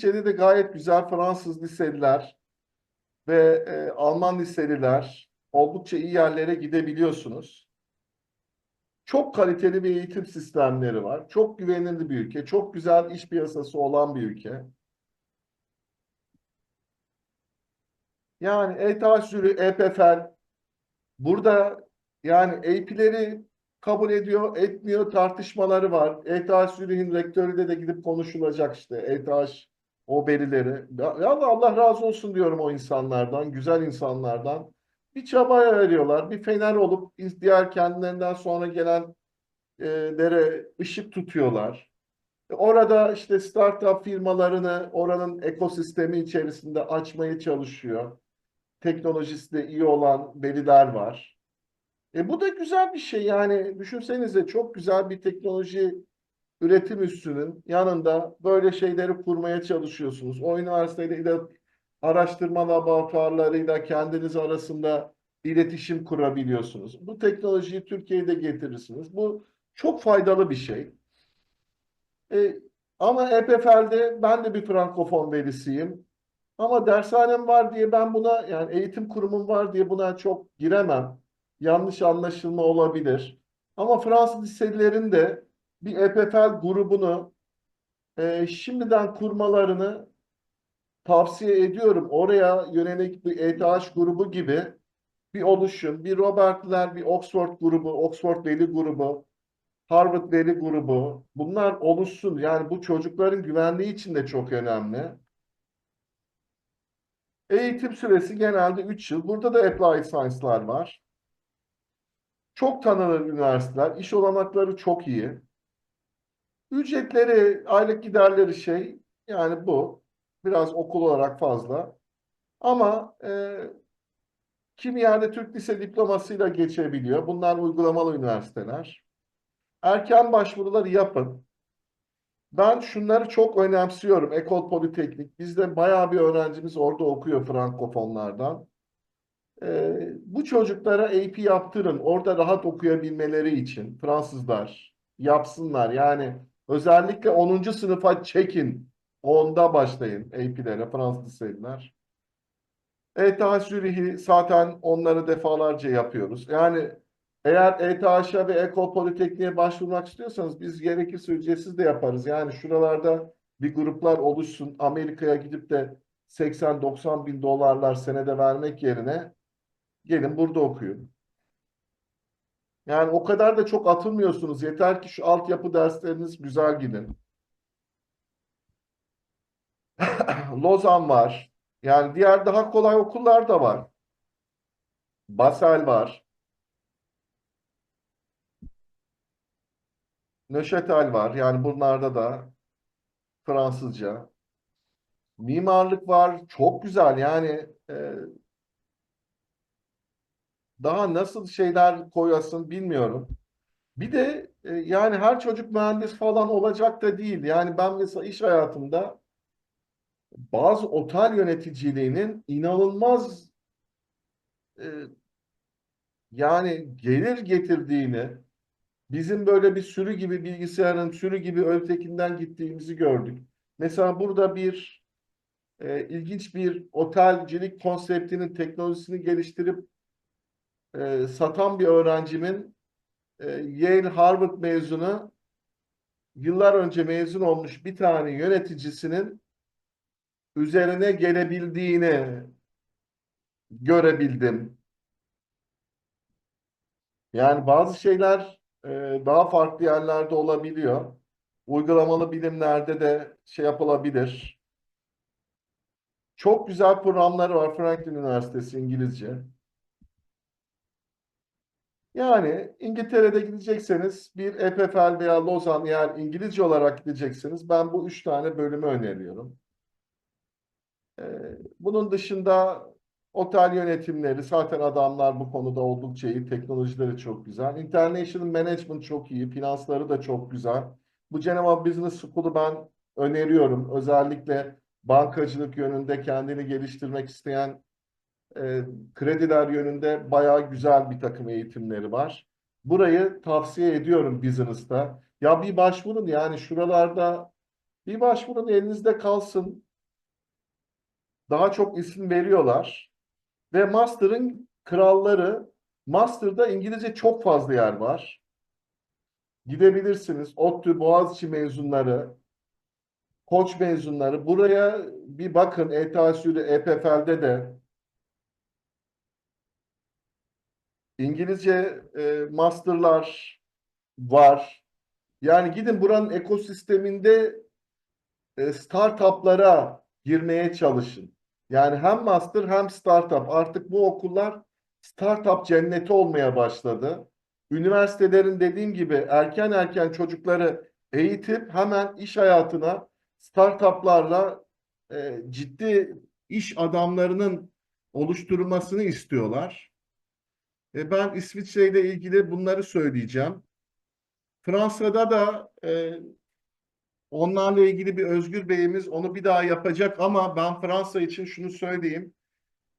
İsviçre'de de gayet güzel Fransız liseliler ve e, Alman liseliler oldukça iyi yerlere gidebiliyorsunuz. Çok kaliteli bir eğitim sistemleri var. Çok güvenilir bir ülke. Çok güzel iş piyasası olan bir ülke. Yani ETH Zürih, EPFL burada yani AP'leri kabul ediyor, etmiyor tartışmaları var. ETH Zürih'in rektörüyle de gidip konuşulacak işte. ETH o verileri. Ya, ya Allah razı olsun diyorum o insanlardan, güzel insanlardan. Bir çabaya veriyorlar. Bir fener olup diğer kendilerinden sonra gelenlere ışık tutuyorlar. Orada işte startup firmalarını oranın ekosistemi içerisinde açmaya çalışıyor. Teknolojisi de iyi olan veliler var. E bu da güzel bir şey yani düşünsenize çok güzel bir teknoloji üretim üssünün yanında böyle şeyleri kurmaya çalışıyorsunuz. O üniversiteyle araştırma laboratuvarlarıyla kendiniz arasında iletişim kurabiliyorsunuz. Bu teknolojiyi Türkiye'de getirirsiniz. Bu çok faydalı bir şey. E, ama EPFL'de ben de bir Frankofon velisiyim. Ama dershanem var diye ben buna yani eğitim kurumum var diye buna çok giremem. Yanlış anlaşılma olabilir. Ama Fransız liselilerin de bir EPFL grubunu e, şimdiden kurmalarını tavsiye ediyorum. Oraya yönelik bir ETH grubu gibi bir oluşum, bir Robert'ler, bir Oxford grubu, Oxford Veli grubu, Harvard Veli grubu bunlar oluşsun. Yani bu çocukların güvenliği için de çok önemli. Eğitim süresi genelde 3 yıl. Burada da Applied Science'lar var. Çok tanınır üniversiteler. İş olanakları çok iyi. Ücretleri, aylık giderleri şey yani bu. Biraz okul olarak fazla. Ama e, kimi yerde Türk Lise diplomasıyla geçebiliyor. Bunlar uygulamalı üniversiteler. Erken başvuruları yapın. Ben şunları çok önemsiyorum. Ekol Politeknik. Bizde bayağı bir öğrencimiz orada okuyor Frankofonlardan. Ee, bu çocuklara AP yaptırın. Orada rahat okuyabilmeleri için. Fransızlar yapsınlar. Yani özellikle 10. sınıfa çekin. Onda başlayın AP'lere Fransız liseliler. ETH Zürih'i zaten onları defalarca yapıyoruz. Yani eğer ETH'a ve Ekol Politekniğe başvurmak istiyorsanız biz gerekirse ücretsiz de yaparız. Yani şuralarda bir gruplar oluşsun. Amerika'ya gidip de 80-90 bin dolarlar senede vermek yerine gelin burada okuyun. Yani o kadar da çok atılmıyorsunuz. Yeter ki şu altyapı dersleriniz güzel gidin. Lozan var. Yani diğer daha kolay okullar da var. Basel var. Nöşetel var. Yani bunlarda da Fransızca. Mimarlık var. Çok güzel. Yani e, daha nasıl şeyler koyasın bilmiyorum. Bir de e, yani her çocuk mühendis falan olacak da değil. Yani ben mesela iş hayatımda bazı otel yöneticiliğinin inanılmaz e, yani gelir getirdiğini bizim böyle bir sürü gibi bilgisayarın sürü gibi ötekinden gittiğimizi gördük. Mesela burada bir e, ilginç bir otelcilik konseptinin teknolojisini geliştirip e, satan bir öğrencimin e, Yale Harvard mezunu yıllar önce mezun olmuş bir tane yöneticisinin üzerine gelebildiğini görebildim. Yani bazı şeyler e, daha farklı yerlerde olabiliyor. Uygulamalı bilimlerde de şey yapılabilir. Çok güzel programları var Franklin Üniversitesi İngilizce. Yani İngiltere'de gidecekseniz bir EPFL veya Lozan eğer İngilizce olarak gidecekseniz ben bu üç tane bölümü öneriyorum. Ee, bunun dışında otel yönetimleri zaten adamlar bu konuda oldukça iyi. Teknolojileri çok güzel. International Management çok iyi. Finansları da çok güzel. Bu Geneva Business School'u ben öneriyorum. Özellikle bankacılık yönünde kendini geliştirmek isteyen e, krediler yönünde bayağı güzel bir takım eğitimleri var. Burayı tavsiye ediyorum business'ta. Ya bir başvurun yani şuralarda bir başvurun elinizde kalsın. daha çok isim veriyorlar. Ve master'ın kralları, master'da İngilizce çok fazla yer var. Gidebilirsiniz. ODTÜ, Boğaziçi mezunları, Koç mezunları. Buraya bir bakın. ETHSÜ'de, EPFL'de de İngilizce e, master'lar var. Yani gidin buranın ekosisteminde e, startuplara girmeye çalışın. Yani hem master hem startup. Artık bu okullar startup cenneti olmaya başladı. Üniversitelerin dediğim gibi erken erken çocukları eğitip hemen iş hayatına startuplarla e, ciddi iş adamlarının oluşturulmasını istiyorlar. E, ben İsviçre ile ilgili bunları söyleyeceğim. Fransa'da da e, onlarla ilgili bir Özgür Bey'imiz onu bir daha yapacak ama ben Fransa için şunu söyleyeyim.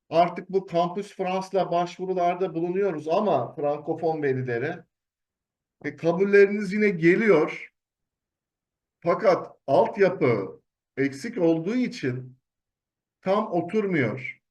Artık bu Campus France'la başvurularda bulunuyoruz ama Frankofon velilere e, kabulleriniz yine geliyor. Fakat altyapı eksik olduğu için tam oturmuyor.